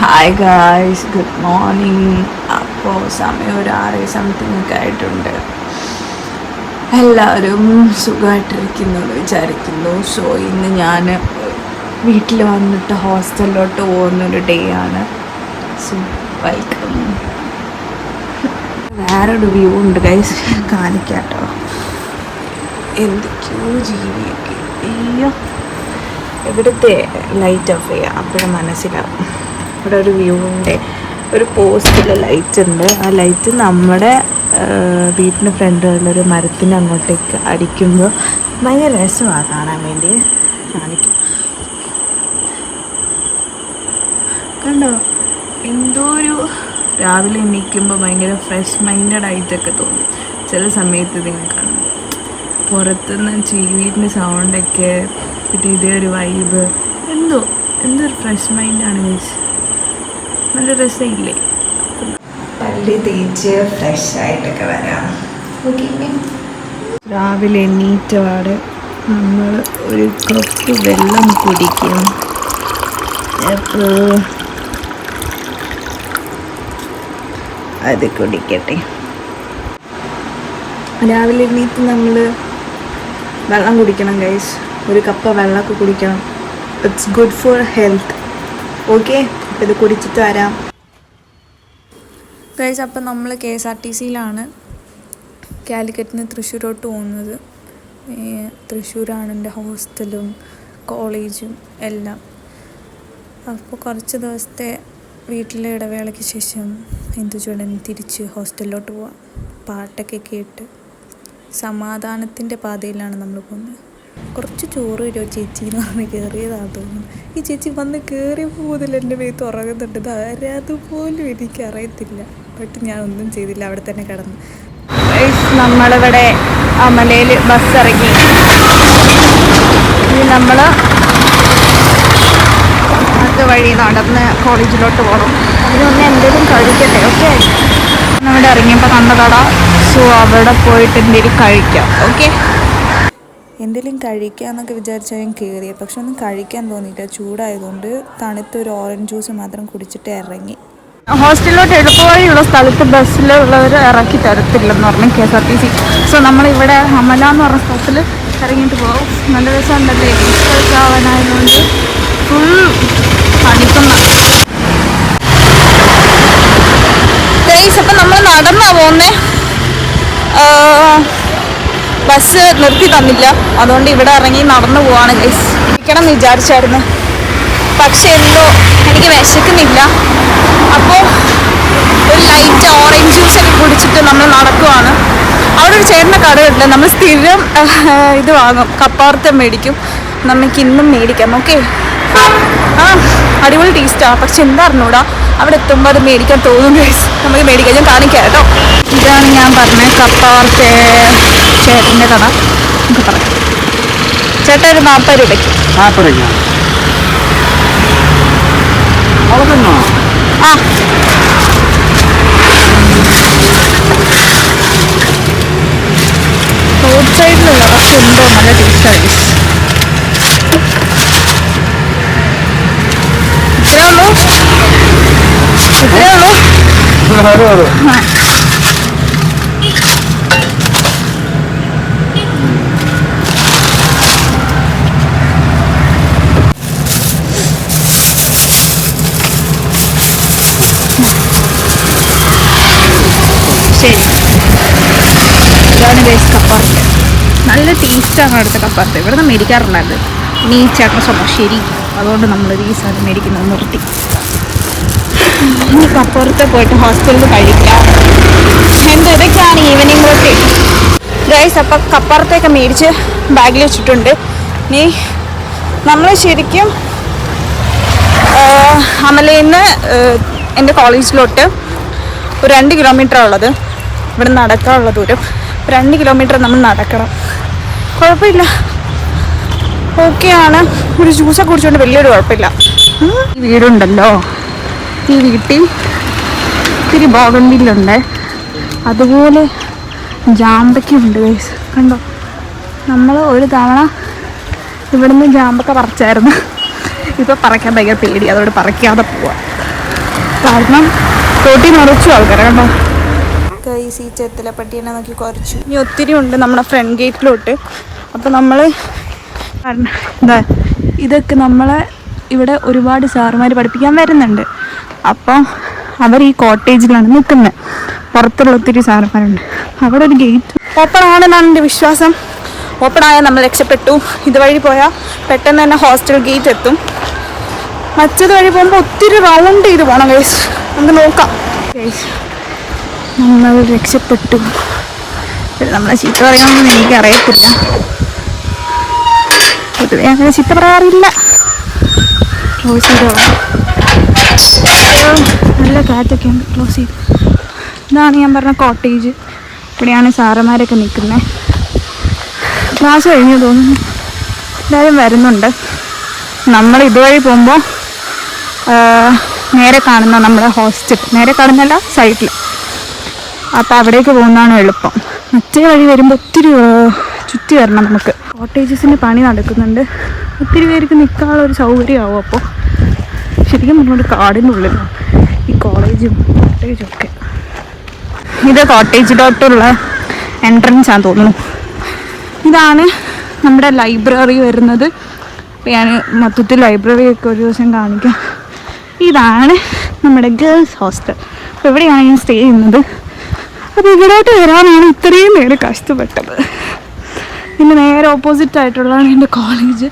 Hi guys good morning അപ്പോൾ സമയം ഒരു ആറ് സംതിങ് ഒക്കെ ആയിട്ടുണ്ട്. എല്ലാവരും സുഖമായിട്ടിരിക്കുന്നു വിചാരിക്കുന്നു. സോ ഇന്ന് ഞാൻ വീട്ടിൽ വന്നിട്ട് ഹോസ്റ്റലിലോട്ട് പോകുന്നൊരു ഡേ ആണ്. സോ വെൽക്കം വേറൊരു വ്യൂ ഉണ്ട് ഗൈസ് കാണിക്കാട്ടോ. എന്തൊക്കെയോ ജീവിയൊക്കെ. അയ്യോ. ഇവിടുത്തെ ലൈറ്റ് ഓഫ് ചെയ്യാം? അപ്പോഴും മനസ്സിലാവും. ഇവിടെ ഒരു വ്യൂവിന്റെ ഒരു പോസ്റ്റിൽ ലൈറ്റ് ഉണ്ട്. ആ ലൈറ്റ് നമ്മുടെ വീട്ടിന് ഫ്രണ്ടിലുള്ളൊരു മരത്തിന്റെ അങ്ങോട്ടേക്ക് അടിക്കുന്നു ഭയങ്കര രസമാണ് കാണാൻ വേണ്ടി. കാണിക്കും. കണ്ടോ? എന്തോ ഒരു രാവിലെ എണീക്കുമ്പോൾ ഭയങ്കര ഫ്രഷ് മൈൻഡഡ് ആയിട്ടൊക്കെ തോന്നും. ചില സമയത്ത് ഇതിങ്ങനെ കാണും. പുറത്തുനിന്ന് വീടിന്റെ സൗണ്ടൊക്കെ പിന്നെ ഇതേ ഒരു വൈബ് എന്തോ എന്തോ ഒരു ഫ്രഷ് മൈൻഡാണ് മീൻസ് നല്ല രസമില്ലേ പല്ല് തേച്ച് ഫ്രഷ് ആയിട്ടൊക്കെ വരാം. രാവിലെ എണീറ്റപാട് നമ്മൾ ഒരു കപ്പ് വെള്ളം കുടിക്കും. അപ്പോൾ അത് കുടിക്കട്ടെ. രാവിലെ എണീറ്റ് നമ്മൾ വെള്ളം കുടിക്കണം ഗൈസ് ഒരു കപ്പ് വെള്ളമൊക്കെ കുടിക്കണം. It's good for health okay ഇത് കുടിച്ചിട്ട് വരാം. ഗൈസ് അപ്പം നമ്മൾ കെ എസ് ആർ ടി സിയിലാണ്. കാലിക്കറ്റിൽ നിന്ന് തൃശ്ശൂരോട്ട് പോകുന്നത്. തൃശ്ശൂരാണ് എന്റെ ഹോസ്റ്റലും കോളേജും എല്ലാം. അപ്പോൾ കുറച്ച് ദിവസത്തെ വീട്ടിലെ ഇടവേളയ്ക്ക് ശേഷം എന്തുചൂടൻ തിരിച്ച് ഹോസ്റ്റലിലോട്ട് പോവാം. പാട്ടൊക്കെ കേട്ട് സമാധാനത്തിന്റെ പാതയിലാണ് നമ്മൾ പോകുന്നത്. കുറച്ച് ചോറ് വരുമോ ചേച്ചി എന്ന് പറഞ്ഞ് കയറിയതാണ് തോന്നുന്നു. ഈ ചേച്ചി വന്ന് കയറിയപ്പോൾ മുതൽ എന്റെ മേ തുറങ്ങുന്നുണ്ട് ഇത് ആരാതുപോലും എനിക്കറിയത്തില്ല. ബട്ട് ഒന്നും ചെയ്തില്ല. അവിടെ തന്നെ കിടന്നു. നമ്മളിവിടെ അമലയിൽ ബസ് ഇറങ്ങി. ഇനി നമ്മൾ അത് വഴി നടന്ന് കോളേജിലോട്ട് പോകണം അതിന് മുന്നേ എന്തെങ്കിലും കഴിക്കട്ടെ ഓക്കെ നമ്മുടെ ഇറങ്ങിയപ്പോൾ കണ്ട സോ അവിടെ പോയിട്ട് എന്തെങ്കിലും കഴിക്കാം ഓക്കെ എന്തെങ്കിലും കഴിക്കാമെന്നൊക്കെ വിചാരിച്ചാൽ ഞാൻ കയറിയത് പക്ഷെ ഒന്നും കഴിക്കാൻ തോന്നിയില്ല. ചൂടായതുകൊണ്ട് തണുത്ത ഒരു ഓറഞ്ച് ജ്യൂസ് മാത്രം കുടിച്ചിട്ട് ഇറങ്ങി. ഹോസ്റ്റലിലോട്ട് എളുപ്പവഴിയുള്ള സ്ഥലത്ത് ബസ്സിലുള്ളവർ ഇറക്കി തരത്തില്ലെന്ന് പറഞ്ഞു K S R T C. So നമ്മളിവിടെ അമല എന്ന് പറഞ്ഞ സ്ഥലത്തിൽ ഇറങ്ങിയിട്ട് പോകും നല്ല രസമുണ്ടല്ലേ? ആവാനായതുകൊണ്ട് ഫുൾ പഠിക്കുന്ന അപ്പം നമ്മൾ നടന്നാ പോകുന്നേ ബസ് നിർത്തി തന്നില്ല അതുകൊണ്ട് ഇവിടെ ഇറങ്ങി നടന്നു പോവാണ് ഗൈസ് ഇരിക്കണം എന്ന് വിചാരിച്ചായിരുന്നു. പക്ഷെ എന്തോ എനിക്ക് വിശക്കുന്നില്ല. അപ്പോൾ ഒരു ലൈറ്റ് ഓറഞ്ച് ജ്യൂസൊക്കെ കുടിച്ചിട്ട് നമ്മൾ നടക്കുവാണ്. അവിടെ ഒരു ചേട്ടന്റെ കടയുണ്ട് നമ്മൾ സ്ഥിരം ഇത് വാങ്ങും. കപ്പാർത്തം മേടിക്കും. നമുക്ക് ഇന്നും മേടിക്കാം ഓക്കെ ആ അടിപൊളി ടേസ്റ്റാണ് പക്ഷെ എന്താ അറിഞ്ഞൂടാ അവിടെ എത്തുമ്പോൾ അത് മേടിക്കാൻ തോന്നും guys. നമുക്ക് മേടിക്കാം. ഞാൻ കാണിക്കാം കേട്ടോ. ഇതാണ് ഞാൻ പറഞ്ഞ കപ്പാർത്തെ. ചേട്ടന്റെ കട നമുക്ക് പറയാം ചേട്ടൻ ഒരു നാൽപ്പത് രൂപയ്ക്ക്. നാൽപ്പത് രൂപ ആ. റോഡ് സൈഡിലുള്ള എന്തോ നല്ല ടേസ്റ്റാണ് ഇത്രേ ഉള്ളൂ. ഇത്രേ ഉള്ളൂ. ശരി. ഇതാണ് ബേസ് കപ്പാർട്ട് നല്ല ടേസ്റ്റാണ് അവിടുത്തെ കപ്പാത്ത ഇവിടെ നിന്ന് മേടിക്കാറുണ്ടായിരുന്നത് ഇനി ചേട്ടൻ സ്വഭാവം ശരി. അതുകൊണ്ട് നമ്മൾ ഈ സാധനം മേടിക്കുന്നത് നിർത്തി. ഇനി കപ്പുറത്ത് പോയിട്ട് ഹോസ്റ്റലിൽ കഴിക്കാം. ഇതൊക്കെയാണ് ഈവനിങ് റൊട്ടീൻ ഗൈസ് അപ്പം കപ്പുറത്തൊക്കെ മേടിച്ച് ബാഗിൽ വെച്ചിട്ടുണ്ട്. നീ നമ്മൾ ശരിക്കും അമലയിൽ നിന്ന് എന്റെ കോളേജിലോട്ട് ഒരു രണ്ട് കിലോമീറ്റർ ഉള്ളത്. ഇവിടെ നടക്കാനുള്ള ദൂരം. രണ്ട് കിലോമീറ്റർ നമ്മൾ നടക്കണം. കുഴപ്പമില്ല. ഓക്കെയാണ് ഒരു ജ്യൂസൊക്കെ കുടിച്ചുകൊണ്ട് വലിയൊരു കുഴപ്പമില്ല. ഈ വീടുണ്ടല്ലോ. ഈ വീട്ടിൽ ഇത്തിരി ബോഗൻവില്ലുണ്ട് അതുപോലെ ജാമ്പയ്ക്കുണ്ട് ഗൈസ് കണ്ടോ? നമ്മൾ ഒരു തവണ ഇവിടുന്ന് ജാമ്പക്ക പറിച്ചായിരുന്നു. ഇപ്പോൾ പറിക്കാൻ ഭയങ്കര പേടി അതോട് പറിക്കാതെ പോവാം. കാരണം തോട്ടി നിറച്ചു ആൾക്കാരെ. കേട്ടോ ഗൈസ് ഈ ചെത്തിലെ പട്ടീനെ നോക്കി കുറച്ചു ഇനി ഒത്തിരി ഉണ്ട് നമ്മുടെ ഫ്രണ്ട് ഗേറ്റിലോട്ട് അപ്പോൾ നമ്മൾ എന്താ ഇതൊക്കെ നമ്മളെ ഇവിടെ ഒരുപാട് സാറുമാർ പഠിപ്പിക്കാൻ വരുന്നുണ്ട്. അപ്പോൾ അവർ ഈ കോട്ടേജിലാണ് നിൽക്കുന്നത് പുറത്തുള്ള ഒത്തിരി സാറുമാരുണ്ട്. അവിടെ ഒരു ഗേറ്റ് ഓപ്പൺ ആണെന്നാണ് എന്റെ വിശ്വാസം. ഓപ്പൺ ആയാൽ നമ്മൾ രക്ഷപ്പെട്ടു. ഇതുവഴി പോയാൽ പെട്ടെന്ന് തന്നെ ഹോസ്റ്റൽ ഗേറ്റ് എത്തും. മറ്റേത് വഴി പോകുമ്പോൾ ഒത്തിരി റൗണ്ട് ചെയ്ത് പോകണം കേസ് നമുക്ക് നോക്കാം. ഗൈസ് നമ്മൾ രക്ഷപ്പെട്ടു. നമ്മളെ ചീത്ത പറയാമെന്ന് എനിക്കറിയത്തില്ല. പൊതുവെ അങ്ങനെ ചീത്ത പറയാറില്ല. ക്ലോസ് ചെയ്തോളാം നല്ല കാറ്റൊക്കെ ഉണ്ട്. ക്ലോസ് ചെയ്തു. ഇതാണ് ഞാൻ പറഞ്ഞ കോട്ടേജ് ഇവിടെയാണ് സാറന്മാരൊക്കെ നിൽക്കുന്നത്. ക്ലാസ് കഴിഞ്ഞു തോന്നുന്നു. എല്ലാവരും വരുന്നുണ്ട്. നമ്മൾ ഇതുവഴി പോകുമ്പോൾ നേരെ കാണുന്ന നമ്മുടെ ഹോസ്റ്റൽ നേരെ കാണുന്നല്ല സൈഡിൽ അപ്പോൾ അവിടേക്ക് പോകുന്നതാണ് എളുപ്പം. മറ്റേ വഴി വരുമ്പോൾ ഒത്തിരി ചുറ്റി വരണം നമുക്ക്. കോട്ടേജസിന്റെ പണി നടക്കുന്നുണ്ട്. ഒത്തിരി പേർക്ക് നിൽക്കാനുള്ള ഒരു സൗകര്യമാവും അപ്പോൾ ശരിക്കും നമ്മളൊരു കാടിന്റെ ഉള്ളിലാണ് ഈ കോളേജും കോട്ടേജും ഒക്കെ. ഇത് കോട്ടേജിലോട്ടുള്ള എൻട്രൻസ് ആണെന്ന് തോന്നുന്നു. ഇതാണ് നമ്മുടെ ലൈബ്രറി വരുന്നത്. ഞാൻ മൊത്തത്തിൽ ലൈബ്രറി ഒക്കെ ഒരു ദിവസം കാണിക്കാം. ഇതാണ് നമ്മുടെ ഗേൾസ് ഹോസ്റ്റൽ അപ്പോൾ ഇവിടെയാണ് ഞാൻ സ്റ്റേ ചെയ്യുന്നത്. അപ്പോൾ ഇവിടോട്ട് വരാനാണ് ഇത്രയും പേര് കഷ്ടപ്പെട്ടത്. പിന്നെ നേരെ ഓപ്പോസിറ്റ് ആയിട്ടുള്ളതാണ് എന്റെ കോളേജ്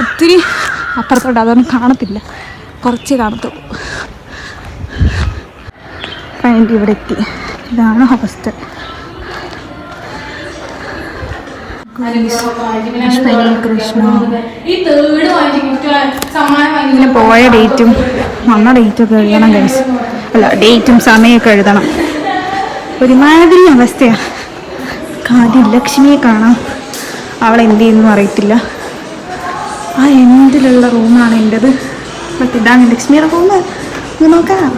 ഒത്തിരി അപ്പുറത്തോട്ട് അതൊന്നും കാണത്തില്ല. കുറച്ച് കാണത്തുള്ളൂ. ഫൈനലി ഇവിടെ എത്തി. ഇതാണ് ഹോസ്റ്റൽ പോയ ഡേറ്റും വന്ന ഡേറ്റൊക്കെ എഴുതണം കഴിച്ചു അല്ല ഡേറ്റും സമയമൊക്കെ എഴുതണം. ഒരുമാതിരി അവസ്ഥയാണ് കാര്യം ലക്ഷ്മിയെ കാണാം. അവൾ എന്ത് ചെയ്യുന്നു അറിയത്തില്ല. ആ എന്തിലുള്ള റൂമാണ് എന്റെത് ബട്ട് ഇതാണ് ലക്ഷ്മിയുടെ റൂം ഇത് നോക്കാം.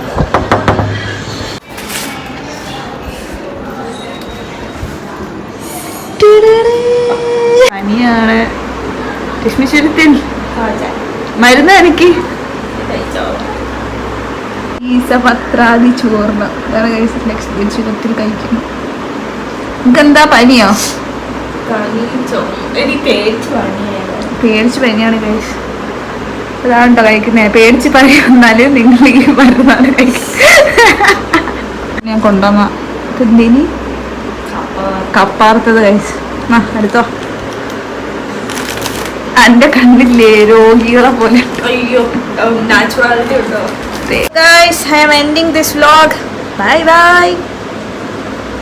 പനിയാണ്. ലക്ഷ്മി ശരിത്തിൽ. മരുന്ന് എനിക്ക് ഈസപത്രാദി ചോർന്ന് വേറെ ചുരത്തിൽ കഴിക്കുന്നു. എന്താ പനിയോ? പേടിച്ച് പനിയാണ് കഴിച്ച് അതാണോ കഴിക്കുന്നത് പേടിച്ച് പറയുന്നാലും നിങ്ങൾ ഈ മരുന്നാണ് കഴിക്കുന്നത് ഞാൻ കൊണ്ടുവന്ന. എന്തിനി കപ്പാർത്തത് കഴിച്ച് ആ അടുത്തോ എന്റെ കണ്ണില്ലേ രോഗികളെ പോലെ. അയ്യോ നാച്ചുറാലിറ്റി ഉണ്ടോ? Guys, I am ending this vlog. Bye bye.